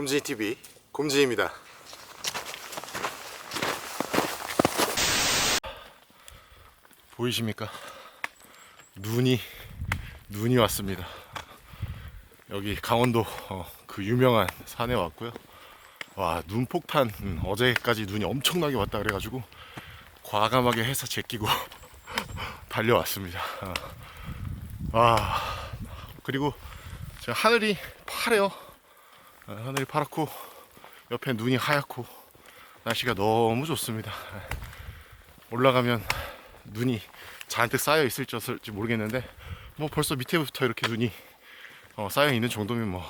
곰지 TV 곰지입니다. 보이십니까? 눈이 눈이 왔습니다. 여기 강원도 어, 그 유명한 산에 왔고요. 와 눈폭탄 음, 어제까지 눈이 엄청나게 왔다 그래가지고 과감하게 해서 제끼고 달려왔습니다. 어. 와 그리고 하늘이 파래요. 아, 하늘이 파랗고 옆에 눈이 하얗고 날씨가 너무 좋습니다. 올라가면 눈이 잔뜩 쌓여 있을지 모르겠는데 뭐 벌써 밑에부터 이렇게 눈이 어, 쌓여 있는 정도면 뭐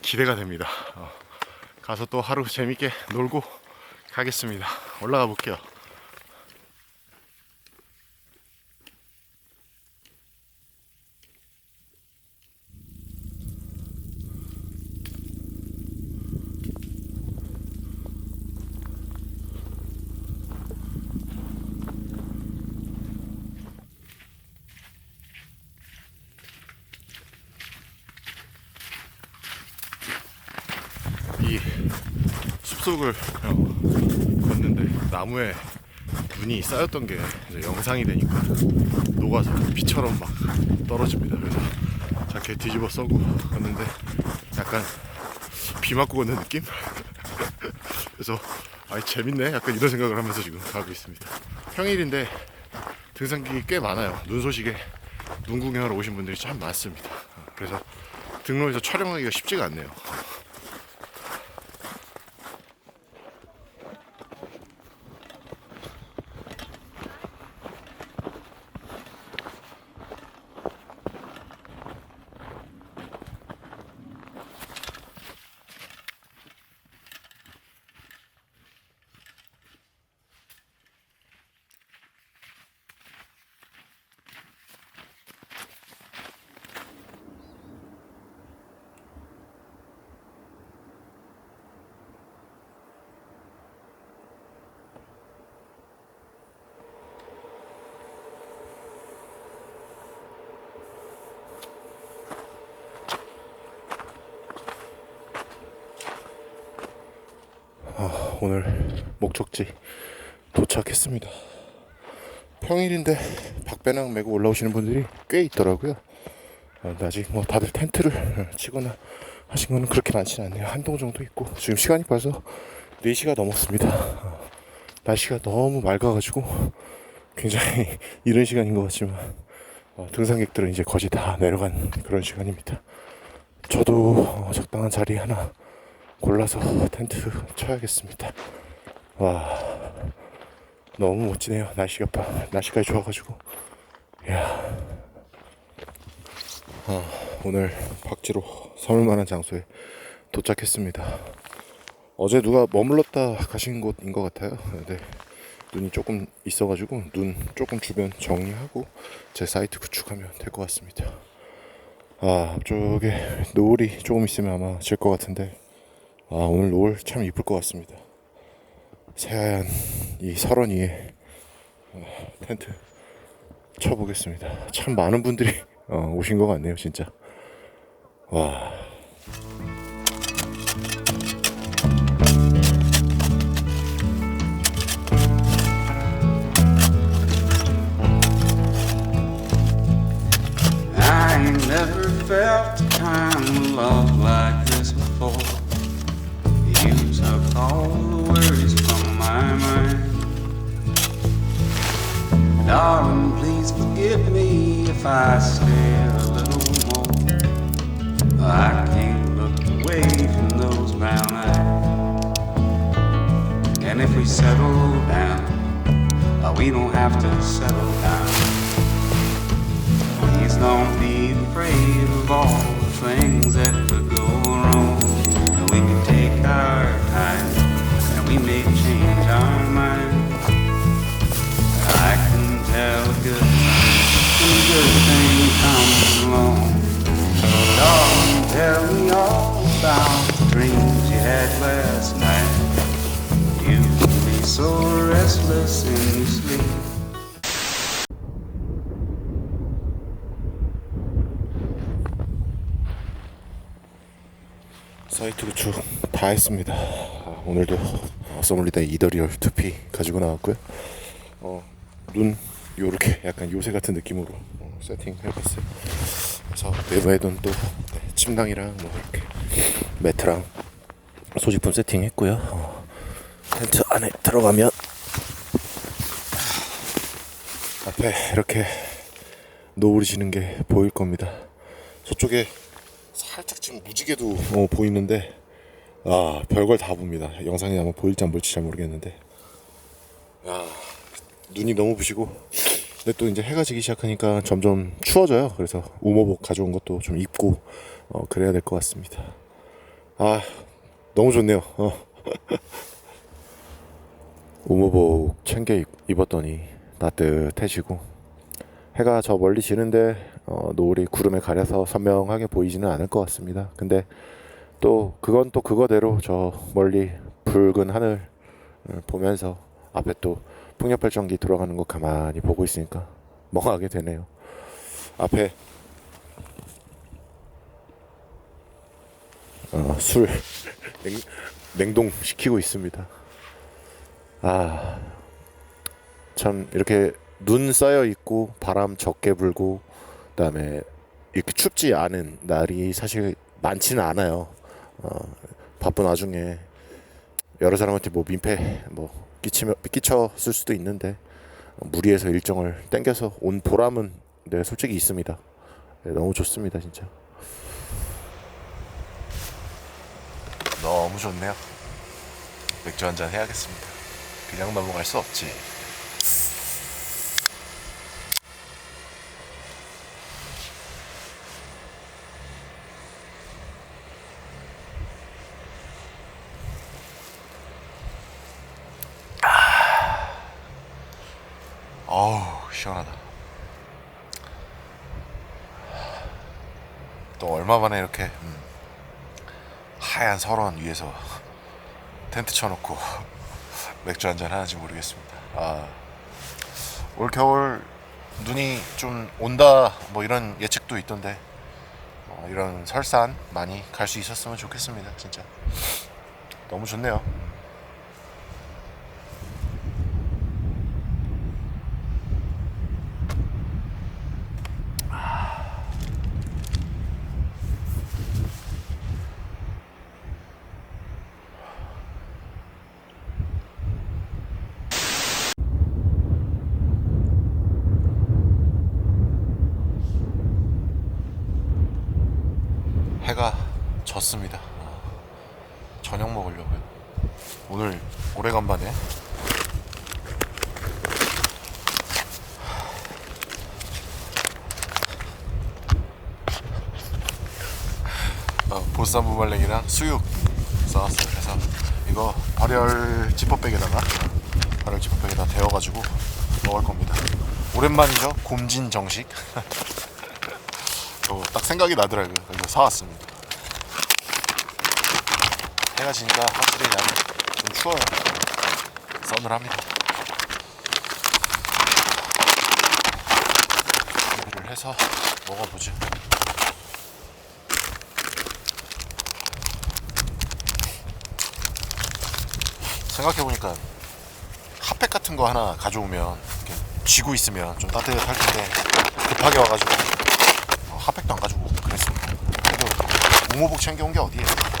기대가 됩니다. 어, 가서 또 하루 재밌게 놀고 가겠습니다. 올라가 볼게요. 이 숲속을 어, 걷는데 나무에 눈이 쌓였던 게 영상이 되니까 녹아서 비처럼 막 떨어집니다. 그래서 자켓 뒤집어 써고 걷는데 약간 비 맞고 걷는 느낌? 그래서 아 재밌네 약간 이런 생각을 하면서 지금 가고 있습니다. 평일인데 등산객이 꽤 많아요. 눈 소식에 눈 구경하러 오신 분들이 참 많습니다. 어, 그래서 등로에서 촬영하기가 쉽지가 않네요. 오늘 목적지 도착했습니다. 평일인데 박배낭 메고 올라오시는 분들이 꽤 있더라고요. 아, 아직 뭐 다들 텐트를 치거나 하신 거는 그렇게 많지는 않네요. 한동 정도 있고 지금 시간이 벌써 4시가 넘었습니다. 아, 날씨가 너무 맑아가지고 굉장히 이른 시간인 것 같지만 어, 등산객들은 이제 거의 다 내려간 그런 시간입니다. 저도 어, 적당한 자리 하나 골라서 텐트 쳐야겠습니다. 와 너무 멋지네요. 날씨가 봐 날씨까지 좋아가지고 야 아, 오늘 박지로 서울 만한 장소에 도착했습니다. 어제 누가 머물렀다 가신 곳인 것 같아요. 네. 눈이 조금 있어가지고 눈 조금 주변 정리하고 제 사이트 구축하면 될 것 같습니다. 아 앞쪽에 노을이 조금 있으면 아마 질 것 같은데 아 오늘 노을 참 이쁠 것 같습니다. 새하얀 이 설원 위에 어, 텐트 쳐보겠습니다. 참 많은 분들이 어, 오신 것 같네요, 진짜. 와. I never felt kind of love Darling, please forgive me if I stay a little more. I can't look away from those brown eyes. And if we settle down. Uh, we don't have to settle down. Please don't be afraid of all the things that could go wrong. And we can take our time and we may change our mind. Sleep. 사이트 구축 다 했습니다. 아, 오늘도 어, 소믈리다 이더리얼 투피 가지고 나왔고요. 어, 눈 요렇게 약간 요새 같은 느낌으로 어, 세팅 해봤어요. 그래서 내부에는 또 네, 침낭이랑 뭐 이렇게 매트랑 소지품 세팅했고요. 어, 텐트 안에 들어가면 앞에 이렇게 노을이 지는 게 보일 겁니다. 저쪽에 살짝 지금 무지개도 어, 보이는데 아 별걸 다 봅니다. 영상에 아마 보일지 안 보일지 잘 모르겠는데 야 눈이 너무 부시고 근데 또 이제 해가 지기 시작하니까 점점 추워져요. 그래서 우모복 가져온 것도 좀 입고 어, 그래야 될 것 같습니다. 아 너무 좋네요. 어. 우모복 챙겨 입- 입었더니 따뜻해지고 해가 저 멀리 지는데 어, 노을이 구름에 가려서 선명하게 보이지는 않을 것 같습니다. 근데 또 그건 또 그거대로 저 멀리 붉은 하늘 보면서 앞에 또 풍력발전기 돌아가는 거 가만히 보고 있으니까 멍하게 되네요. 앞에 어, 술 냉, 냉동 시키고 있습니다. 아, 참 이렇게 눈 쌓여 있고 바람 적게 불고 그다음에 이렇게 춥지 않은 날이 사실 많지는 않아요. 어, 바쁜 와중에 여러 사람한테 뭐 민폐 뭐 끼치며 끼쳤을 수도 있는데 어, 무리해서 일정을 땡겨서 온 보람은 네, 솔직히 있습니다. 네, 너무 좋습니다, 진짜. 너무 좋네요. 맥주 한 잔 해야겠습니다. 그냥 넘어갈 수 없지. 어우 시원하다. 또 얼마 만에 이렇게 음, 하얀 설원 위에서 텐트 쳐놓고 맥주 한잔 하는지 모르겠습니다. 아, 올 겨울 눈이 좀 온다 뭐 이런 예측도 있던데 어, 이런 설산 많이 갈 수 있었으면 좋겠습니다. 진짜 너무 좋네요. 해가 졌습니다. 어, 저녁 먹으려고요. 오늘 오래간만에 어, 보쌈 무말랭이랑 수육 싸왔어요. 그래서 이거 발열 지퍼백에다가 발열 지퍼백에다 데워가지고 먹을 겁니다. 오랜만이죠. 곰진 정식. 어, 딱 생각이 나더라고요. 그래서 사왔습니다. 해가 지니까 확실히 나는 좀 추워요. 서늘합니다. 준비를 해서 먹어보죠. 생각해보니까 핫팩 같은 거 하나 가져오면 쥐고 있으면 좀 따뜻할 텐데 급하게 와가지고 어, 핫팩도 안 가지고 그랬습니다. 그래도 우모복 챙겨온 게 어디예요?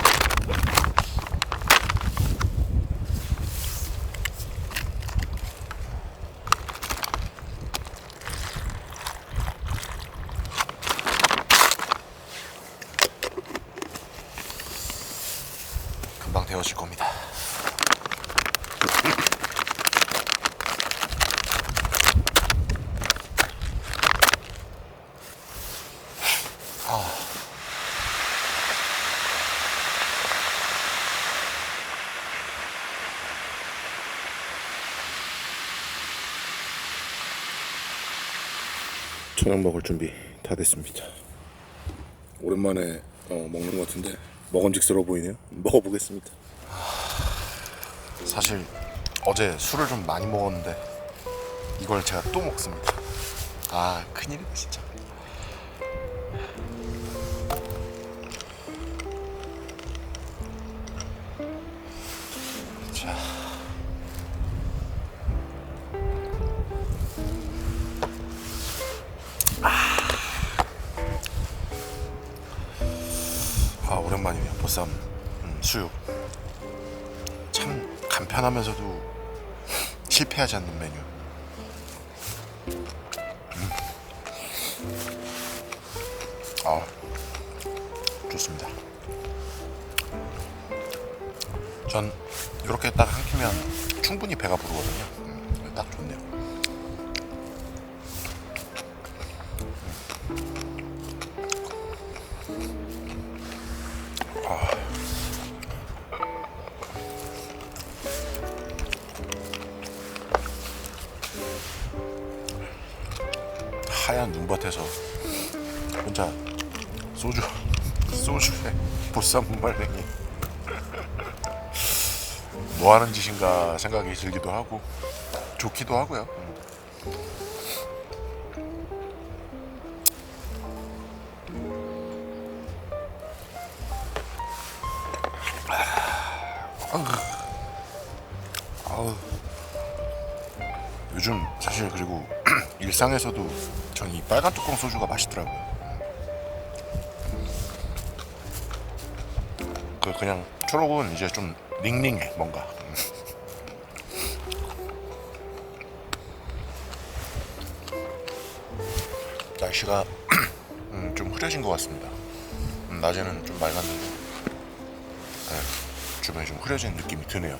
저녁 먹을 준비 다 됐습니다. 오랜만에 어, 먹는 것 같은데 먹음직스러워 보이네요. 먹어보겠습니다. 사실 어제 술을 좀 많이 먹었는데 이걸 제가 또 먹습니다. 아 큰일이네 진짜. 아. 오랜만이네요. 보쌈. 음, 수육. 참 간편하면서도 실패하지 않는 메뉴. 음. 아 좋습니다. 전 이렇게 딱 한 끼면 충분히 배가 부르거든요. 음, 딱 좋네요 하얀 눈밭에서 혼자 소주 소주에 보쌈 분말랭이 뭐 하는 짓인가 생각이 들기도 하고 좋기도 하고요. 일상에서도 전 이 빨간 뚜껑 소주가 맛있더라고요. 그 그냥 초록은 이제 좀 닝닝해 뭔가. 날씨가 음, 좀 흐려진 것 같습니다. 음, 낮에는 좀 맑았는데 네, 주변에 좀 흐려진 느낌이 드네요.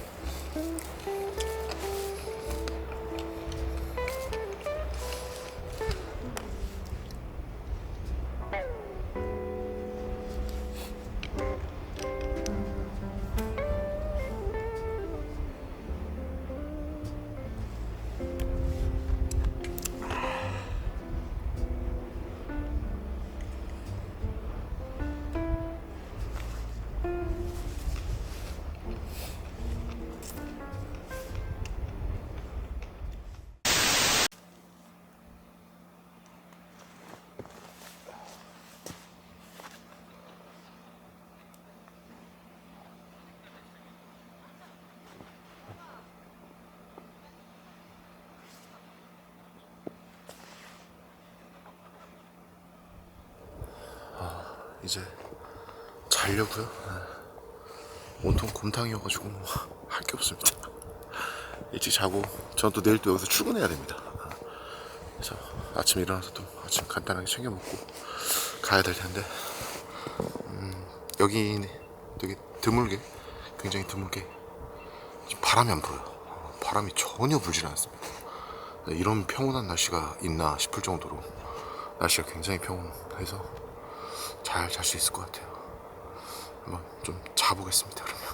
이제 자려고요. 네. 온통 곰탕이어가지고 뭐할게 없습니다. 일찍 자고 전또 내일 또 여기서 출근해야 됩니다. 그래서 아침 일어나서 또 아침 간단하게 챙겨 먹고 가야 될 텐데 음, 여기 되게 드물게 굉장히 드물게 바람이 안 불어요. 바람이 전혀 불질 않습니다. 이런 평온한 날씨가 있나 싶을 정도로 날씨가 굉장히 평온해서 잘 잘 수 있을 것 같아요. 한번 좀 자보겠습니다. 그러면.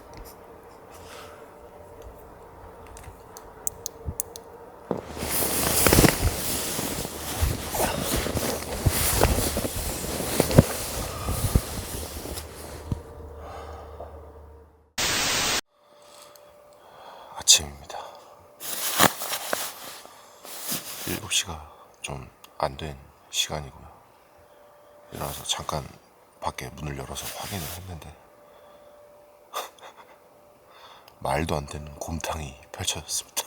아침입니다. 7시가 좀 안 된 시간이고요. 일어나서 잠깐 밖에 문을 열어서 확인을 했는데 말도 안 되는 곰탕이 펼쳐졌습니다.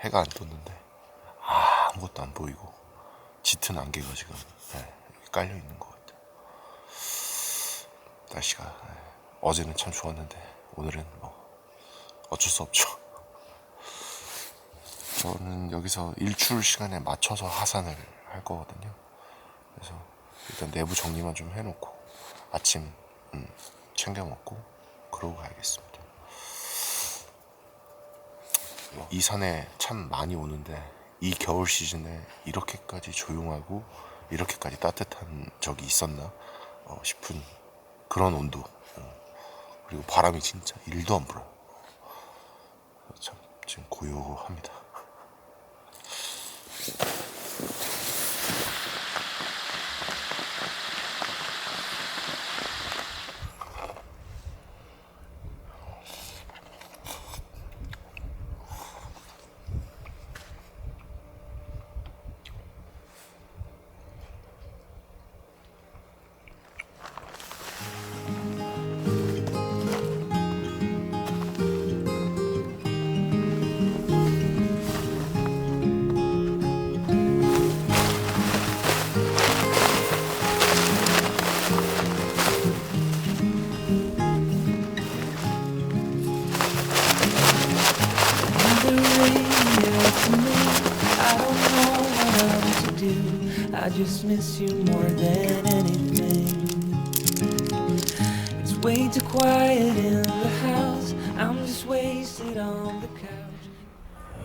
해가 안 떴는데 아무것도 안 보이고 짙은 안개가 지금 네, 깔려 있는 것 같아요. 날씨가 네, 어제는 참 좋았는데 오늘은 뭐 어쩔 수 없죠. 저는 여기서 일출 시간에 맞춰서 하산을 할 거거든요. 그래서 일단 내부 정리만 좀 해놓고 아침 음, 챙겨 먹고 그러고 가야겠습니다. 뭐 이 산에 참 많이 오는데 이 겨울 시즌에 이렇게까지 조용하고 이렇게까지 따뜻한 적이 있었나 어, 싶은 그런 온도 어, 그리고 바람이 진짜 1도 안 불어요. 참 지금 고요합니다.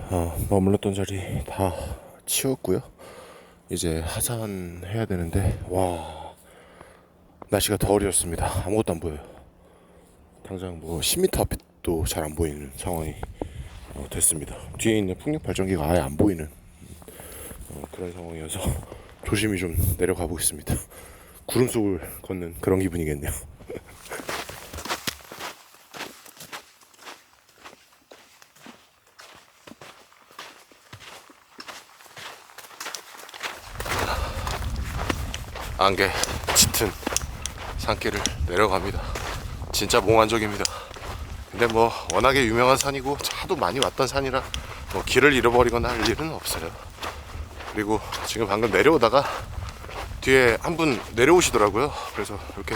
어, 머물렀던 자리 다 치웠고요. 이제 하산 해야 되는데 와 날씨가 더 어려웠습니다. 아무것도 안 보여요. 당장 뭐 10m 앞도 잘 안 보이는 상황이 어, 됐습니다. 뒤에 있는 풍력 발전기가 아예 안 보이는 어, 그런 상황이어서 조심히 좀 내려가 보겠습니다. 구름 속을 걷는 그런 기분이겠네요. 안개 짙은 산길을 내려갑니다. 진짜 몽환적입니다. 근데 뭐 워낙에 유명한 산이고 차도 많이 왔던 산이라 뭐 길을 잃어버리거나 할 일은 없어요. 그리고 지금 방금 내려오다가 뒤에 한 분 내려오시더라고요. 그래서 이렇게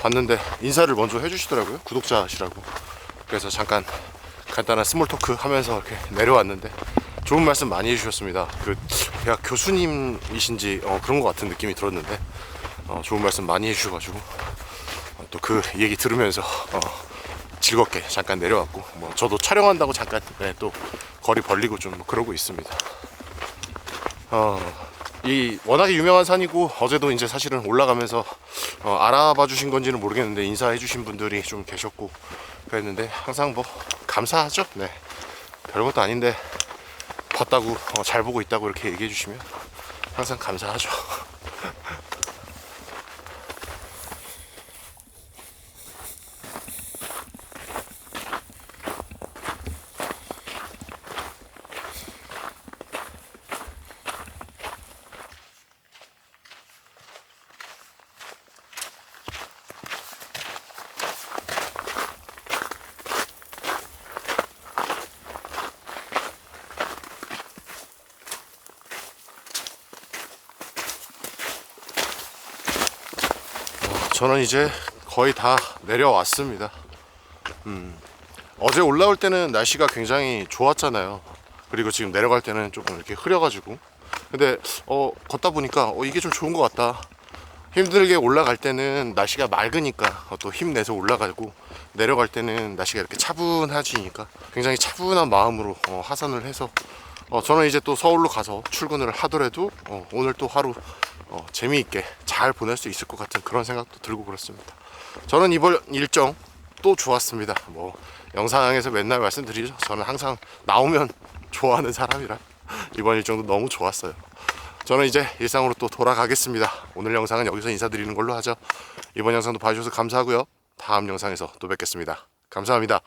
봤는데 인사를 먼저 해주시더라고요. 구독자시라고. 그래서 잠깐 간단한 스몰 토크 하면서 이렇게 내려왔는데 좋은 말씀 많이 해주셨습니다. 그 대학 교수님이신지 어, 그런 것 같은 느낌이 들었는데 어, 좋은 말씀 많이 해주셔가지고 또그 얘기 들으면서 어, 즐겁게 잠깐 내려왔고 뭐 저도 촬영한다고 잠깐 네, 또 거리 벌리고 좀뭐 그러고 있습니다. 어, 이 워낙에 유명한 산이고 어제도 이제 사실은 올라가면서 어, 알아봐 주신 건지는 모르겠는데 인사해 주신 분들이 좀 계셨고 그랬는데 항상 뭐 감사하죠. 네. 별것도 아닌데 봤다고 어, 잘 보고 있다고 이렇게 얘기해 주시면 항상 감사하죠. 저는 이제 거의 다 내려왔습니다. 음, 어제 올라올 때는 날씨가 굉장히 좋았잖아요. 그리고 지금 내려갈 때는 조금 이렇게 흐려가지고. 근데 어, 걷다 보니까 어, 이게 좀 좋은 것 같다. 힘들게 올라갈 때는 날씨가 맑으니까 어, 또 힘내서 올라가고 내려갈 때는 날씨가 이렇게 차분해지니까 굉장히 차분한 마음으로 어, 하산을 해서 어, 저는 이제 또 서울로 가서 출근을 하더라도 어, 오늘 또 하루 어, 재미있게 잘 보낼 수 있을 것 같은 그런 생각도 들고 그렇습니다. 저는 이번 일정 또 좋았습니다. 뭐 영상에서 맨날 말씀드리죠. 저는 항상 나오면 좋아하는 사람이라 이번 일정도 너무 좋았어요. 저는 이제 일상으로 또 돌아가겠습니다. 오늘 영상은 여기서 인사드리는 걸로 하죠. 이번 영상도 봐주셔서 감사하고요. 다음 영상에서 또 뵙겠습니다. 감사합니다.